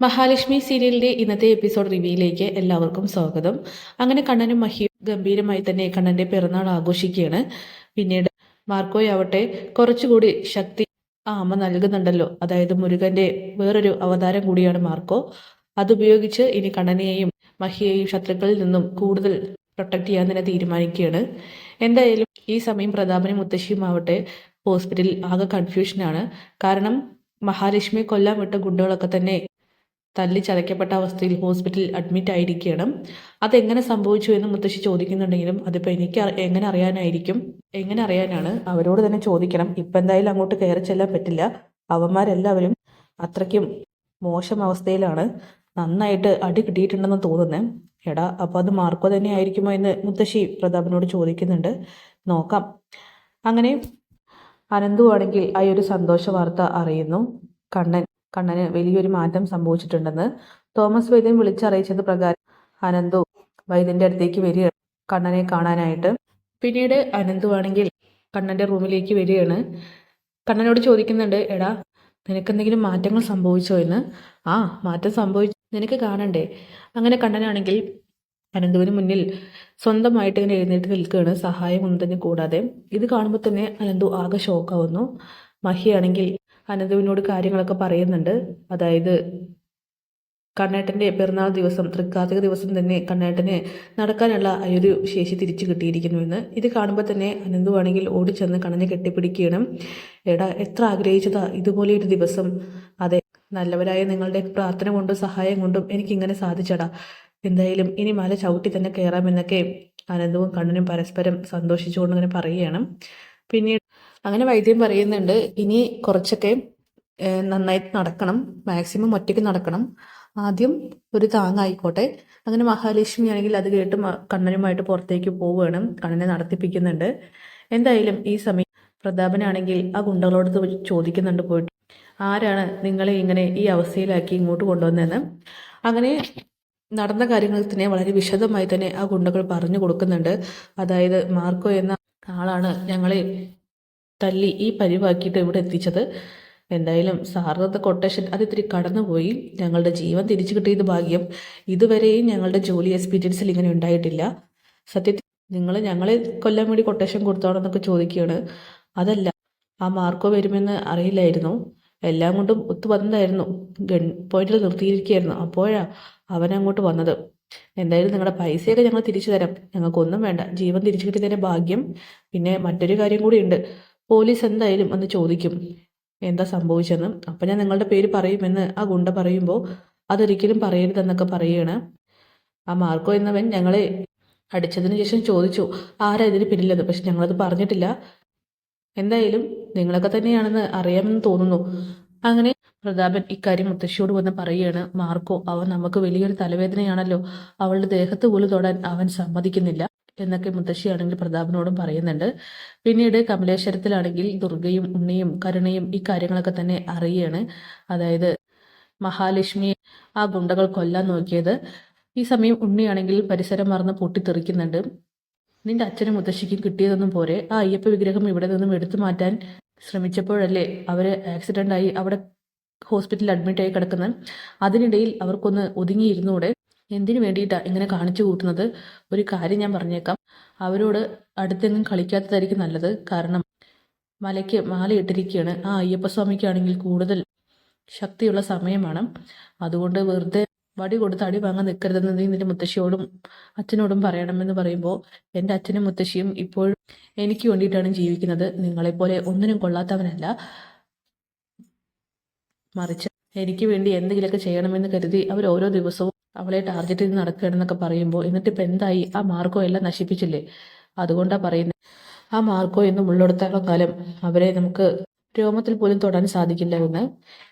മഹാലക്ഷ്മി സീരിയലിന്റെ ഇന്നത്തെ എപ്പിസോഡ് റിവ്യൂയിലേക്ക് എല്ലാവർക്കും സ്വാഗതം. അങ്ങനെ കണ്ണനും മഹി ഗംഭീരമായി തന്നെ കണ്ണന്റെ പിറന്നാൾ ആഘോഷിക്കുകയാണ്. പിന്നീട് മാർക്കോയാവട്ടെ കുറച്ചുകൂടി ശക്തി ആ അമ്മ നൽകുന്നുണ്ടല്ലോ. അതായത് മുരുകന്റെ വേറൊരു അവതാരം കൂടിയാണ് മാർക്കോ. അതുപയോഗിച്ച് ഇനി കണ്ണനെയും മഹിയെയും ശത്രുക്കളിൽ നിന്നും കൂടുതൽ പ്രൊട്ടക്ട് ചെയ്യാൻ തന്നെ തീരുമാനിക്കുകയാണ്. എന്തായാലും ഈ സമയം പ്രതാപനും മുത്തശ്ശിയും ആവട്ടെ ഹോസ്പിറ്റലിൽ ആകെ കൺഫ്യൂഷനാണ് കാരണം മഹാലക്ഷ്മിയെ കൊല്ലാൻ വിട്ട ഗുണ്ടകളൊക്കെ തന്നെ തല്ലി ചതയ്ക്കപ്പെട്ട അവസ്ഥയിൽ ഹോസ്പിറ്റലിൽ അഡ്മിറ്റ് ആയിരിക്കുകയാണ് അതെങ്ങനെ സംഭവിച്ചു എന്ന് മുത്തശ്ശി ചോദിക്കുന്നുണ്ടെങ്കിലും അതിപ്പോൾ എനിക്ക് എങ്ങനെ അറിയാനായിരിക്കും? എങ്ങനെ അറിയാനാണ്? അവരോട് തന്നെ ചോദിക്കണം. ഇപ്പം എന്തായാലും അങ്ങോട്ട് കയറി ചെല്ലാൻ പറ്റില്ല. അവന്മാരെല്ലാവരും അത്രയ്ക്കും മോശം അവസ്ഥയിലാണ്. നന്നായിട്ട് അടി കിട്ടിയിട്ടുണ്ടെന്ന് തോന്നുന്നത് എടാ അപ്പോൾ അത് മാർക്കോ തന്നെ ആയിരിക്കുമോ എന്ന് മുത്തശ്ശി പ്രതാപനോട് ചോദിക്കുന്നുണ്ട്. നോക്കാം. അങ്ങനെ അനന്തു ആണെങ്കിൽ ആ ഒരു സന്തോഷ വാർത്ത അറിയുന്നു. കണ്ണൻ കണ്ണന് വലിയൊരു മാറ്റം സംഭവിച്ചിട്ടുണ്ടെന്ന് തോമസ് വൈദ്യൻ വിളിച്ചറിയിച്ചത് പ്രകാരം അനന്തു വൈദ്യന്റെ അടുത്തേക്ക് വരികയാണ്. കണ്ണനെ കാണാനായിട്ട്. പിന്നീട് അനന്തു ആണെങ്കിൽ കണ്ണന്റെ റൂമിലേക്ക് വരികയാണ്. കണ്ണനോട് ചോദിക്കുന്നുണ്ട് എടാ നിനക്കെന്തെങ്കിലും മാറ്റങ്ങൾ സംഭവിച്ചോ എന്ന്? ആ മാറ്റം സംഭവിച്ചു. നിനക്ക് കാണണ്ടേ? അങ്ങനെ കണ്ണനാണെങ്കിൽ അനന്തുവിന് മുന്നിൽ സ്വന്തമായിട്ട് ഇങ്ങനെ എഴുന്നേറ്റ് നിൽക്കുകയാണ്. സഹായം ഒന്നും തന്നെ കൂടാതെ. ഇത് കാണുമ്പോൾ തന്നെ അനന്തു ആകെ ഷോക്കാവുന്നു മഹിയാണെങ്കിൽ അനന്തുവിനോട് കാര്യങ്ങളൊക്കെ പറയുന്നുണ്ട്. അതായത് കണ്ണേട്ടന്റെ പിറന്നാൾ ദിവസം തൃക്കാർത്തിക ദിവസം തന്നെ കണ്ണേട്ടന് നടക്കാനുള്ള ആ ഒരു ശേഷി തിരിച്ചു കിട്ടിയിരിക്കുന്നുവെന്ന് ഇത് കാണുമ്പോൾ തന്നെ അനന്തുവാണെങ്കിൽ ഓടി ഓടിച്ചെന്ന് കണ്ണനെ കെട്ടിപ്പിടിക്കണം. എടാ എത്ര ആഗ്രഹിച്ചതാ ഇതുപോലെ ഒരു ദിവസം. അതെ നല്ലവരായ നിങ്ങളുടെ പ്രാർത്ഥന കൊണ്ടും സഹായം കൊണ്ടും എനിക്കിങ്ങനെ സാധിച്ചടാ. എന്തായാലും ഇനി മല ചവിട്ടി തന്നെ കയറാമെന്നൊക്കെ അനന്തവും കണ്ണനും പരസ്പരം സന്തോഷിച്ചുകൊണ്ട് ഇങ്ങനെ പറയുകയാണ്. പിന്നീട് അങ്ങനെ വൈദ്യം പറയുന്നുണ്ട് ഇനി കുറച്ചൊക്കെ നന്നായിട്ട് നന്നായി നടക്കണം മാക്സിമം ഒറ്റയ്ക്ക് നടക്കണം. ആദ്യം ഒരു താങ്ങായിക്കോട്ടെ. അങ്ങനെ മഹാലക്ഷ്മി ആണെങ്കിൽ അത് കേട്ട് കണ്ണനുമായിട്ട് പുറത്തേക്ക് പോവുകയാണ് കണ്ണനെ നടത്തിപ്പിക്കുന്നുണ്ട്. എന്തായാലും ഈ സമയം പ്രതാപനാണെങ്കിൽ ആ ഗുണ്ടകളോട് ചോദിക്കുന്നുണ്ട് പോയിട്ട് ആരാണ് നിങ്ങളെ ഇങ്ങനെ ഈ അവസ്ഥയിലാക്കി ഇങ്ങോട്ട് കൊണ്ടുവന്നതെന്ന്? അങ്ങനെ നടന്ന കാര്യങ്ങൾ തന്നെ വളരെ വിശദമായി തന്നെ ആ ഗുണ്ടകൾ പറഞ്ഞു കൊടുക്കുന്നുണ്ട്. അതായത് മാർക്കോ എന്ന ആളാണ് ഞങ്ങളെ തല്ലി ഈ പരിവാക്കിയിട്ട് ഇവിടെ എത്തിച്ചത്. എന്തായാലും സാറിനത്തെ കൊട്ടേഷൻ അത് ഇത്തിരി കടന്നുപോയി. ഞങ്ങളുടെ ജീവൻ തിരിച്ചു കിട്ടിയത് ഭാഗ്യം. ഇതുവരെയും ഞങ്ങളുടെ ജോലി എക്സ്പീരിയൻസിൽ ഇങ്ങനെ ഉണ്ടായിട്ടില്ല. സത്യത്തിൽ നിങ്ങൾ ഞങ്ങളെ കൊല്ലാൻ വേണ്ടി കൊട്ടേഷൻ കൊടുത്തോണെന്നൊക്കെ ചോദിക്കുകയാണ്. അതല്ല ആ മാർക്കോ വരുമെന്ന് അറിയില്ലായിരുന്നു. എല്ലാം കൊണ്ടും ഒത്തു വന്നതായിരുന്നു. ഗൺ പോയിന്റിൽ നിർത്തിയിരിക്കുകയായിരുന്നു. അപ്പോഴാ അവൻ അങ്ങോട്ട് വന്നത്. എന്തായാലും നിങ്ങളുടെ പൈസയൊക്കെ ഞങ്ങൾ തിരിച്ചു തരാം. ഞങ്ങൾക്കൊന്നും വേണ്ട. ജീവൻ തിരിച്ചു കിട്ടിയതിന്റെ ഭാഗ്യം. പിന്നെ മറ്റൊരു കാര്യം കൂടിയുണ്ട്. പോലീസ് എന്തായാലും ഒന്ന് ചോദിക്കും എന്താ സംഭവിച്ചെന്ന്? അപ്പം ഞാൻ നിങ്ങളുടെ പേര് പറയുമെന്ന് ആ ഗുണ്ട പറയുമ്പോൾ അതൊരിക്കലും പറയരുതെന്നൊക്കെ പറയുകയാണ് ആ മാർക്കോ എന്നവൻ ഞങ്ങളെ അടിച്ചതിന് ശേഷം ചോദിച്ചു ആരാ ഇതിന് പിന്നിലെന്ന് പക്ഷെ ഞങ്ങളത് പറഞ്ഞിട്ടില്ല. എന്തായാലും നിങ്ങളൊക്കെ തന്നെയാണെന്ന് അറിയാമെന്ന് തോന്നുന്നു. അങ്ങനെ പ്രതാപൻ ഇക്കാര്യം മുത്തശ്ശിയോട് വന്ന് പറയുകയാണ് മാർക്കോ അവൻ നമുക്ക് വലിയൊരു തലവേദനയാണല്ലോ. അവളുടെ ദേഹത്ത് പോലും തൊടാൻ അവൻ സമ്മതിക്കുന്നില്ല. എന്നൊക്കെ മുത്തശ്ശിയാണെങ്കിൽ പ്രതാപനോടും പറയുന്നുണ്ട്. പിന്നീട് കമലേശ്വരത്തിലാണെങ്കിൽ ദുർഗയും ഉണ്ണിയും കരുണയും ഈ കാര്യങ്ങളൊക്കെ തന്നെ അറിയാണ്. അതായത് മഹാലക്ഷ്മി ആ ഗുണ്ടകൾ കൊല്ലാൻ നോക്കിയത്. ഈ സമയം ഉണ്ണിയാണെങ്കിൽ പരിസരം മറന്ന് പൊട്ടിത്തെറിക്കുന്നുണ്ട്. നിന്റെ അച്ഛനും മുത്തശ്ശിക്കും കിട്ടിയതൊന്നും പോരെ. ആ അയ്യപ്പ വിഗ്രഹം ഇവിടെ നിന്നും എടുത്തു മാറ്റാൻ ശ്രമിച്ചപ്പോഴല്ലേ അവർ ആക്സിഡന്റ് ആയി അവിടെ ഹോസ്പിറ്റലിൽ അഡ്മിറ്റ് ആയി കിടക്കുന്നത് അതിനിടയിൽ അവർക്കൊന്ന് ഒതുങ്ങിയിരുന്നൂടെ? എന്തിനു വേണ്ടിയിട്ടാണ് ഇങ്ങനെ കാണിച്ചു കൂട്ടുന്നത്? ഒരു കാര്യം ഞാൻ പറഞ്ഞേക്കാം. അവരോട് അടുത്തെങ്ങും കളിക്കാത്തതായിരിക്കും നല്ലത്. കാരണം മലയ്ക്ക് മാല ഇട്ടിരിക്കുകയാണ് ആ അയ്യപ്പസ്വാമിക്കാണെങ്കിൽ കൂടുതൽ ശക്തിയുള്ള സമയമാണ്. അതുകൊണ്ട് വെറുതെ വടി കൊടുത്ത് അടി വാങ്ങാൻ നിൽക്കരുതെന്ന് നീ നിന്റെ മുത്തശ്ശിയോടും അച്ഛനോടും പറയണമെന്ന് പറയുമ്പോൾ എന്റെ അച്ഛനും മുത്തശ്ശിയും ഇപ്പോഴും എനിക്ക് വേണ്ടിയിട്ടാണ് ജീവിക്കുന്നത്. നിങ്ങളെപ്പോലെ ഒന്നിനും കൊള്ളാത്തവനല്ല. മറിച്ച് എനിക്ക് വേണ്ടി എന്തെങ്കിലുമൊക്കെ ചെയ്യണമെന്ന് കരുതി അവർ ഓരോ ദിവസവും അവളെ ടാർഗറ്റ് ചെയ്ത് നടക്കുകയാണെന്നൊക്കെ പറയുമ്പോൾ എന്നിട്ട് ഇപ്പം എന്തായി? ആ മാർക്കോ എല്ലാം നശിപ്പിച്ചില്ലേ? അതുകൊണ്ടാണ് പറയുന്നത് ആ മാർക്കോ എന്നും ഉള്ളിടത്തോളം കാലം അവരെ നമുക്ക് രോമത്തിൽ പോലും തൊടാൻ സാധിക്കില്ല എന്ന്.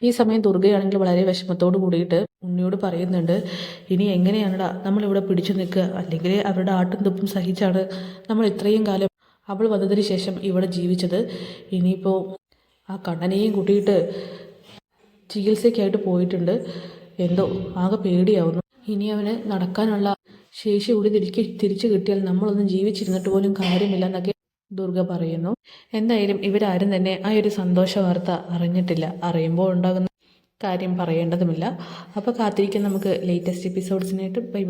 ഈ സമയം ദുർഗയാണെങ്കിൽ വളരെ വിഷമത്തോട് കൂടിയിട്ട് ഉണ്ണിയോട് പറയുന്നുണ്ട് ഇനി എങ്ങനെയാണടാ? നമ്മളിവിടെ പിടിച്ചു നിൽക്കുക. അല്ലെങ്കിൽ അവരുടെ ആട്ടും തുപ്പും സഹിച്ചാണ് നമ്മൾ ഇത്രയും കാലം അവൾ വന്നതിന് ശേഷം ഇവിടെ ജീവിച്ചത്. ഇനിയിപ്പോൾ ആ കണ്ണനെയും കൂട്ടിയിട്ട് ചികിത്സയ്ക്കായിട്ട് പോയിട്ടുണ്ട്. എന്തോ ആകെ പേടിയാവുന്നു. ഇനി അവന് നടക്കാനുള്ള ശേഷി കൂടി തിരിച്ച് തിരിച്ചു കിട്ടിയാൽ നമ്മളൊന്നും ജീവിച്ചിരുന്നിട്ട് പോലും കാര്യമില്ല എന്നൊക്കെ ദുർഗ പറയുന്നു. എന്തായാലും ഇവരാരും തന്നെ ആ ഒരു സന്തോഷ വാർത്ത അറിഞ്ഞിട്ടില്ല. അറിയുമ്പോൾ ഉണ്ടാകുന്ന കാര്യം പറയേണ്ടതുമില്ല. അപ്പോൾ കാത്തിരിക്കാൻ നമുക്ക് ലേറ്റസ്റ്റ് എപ്പിസോഡ്സിനായിട്ട് ബൈ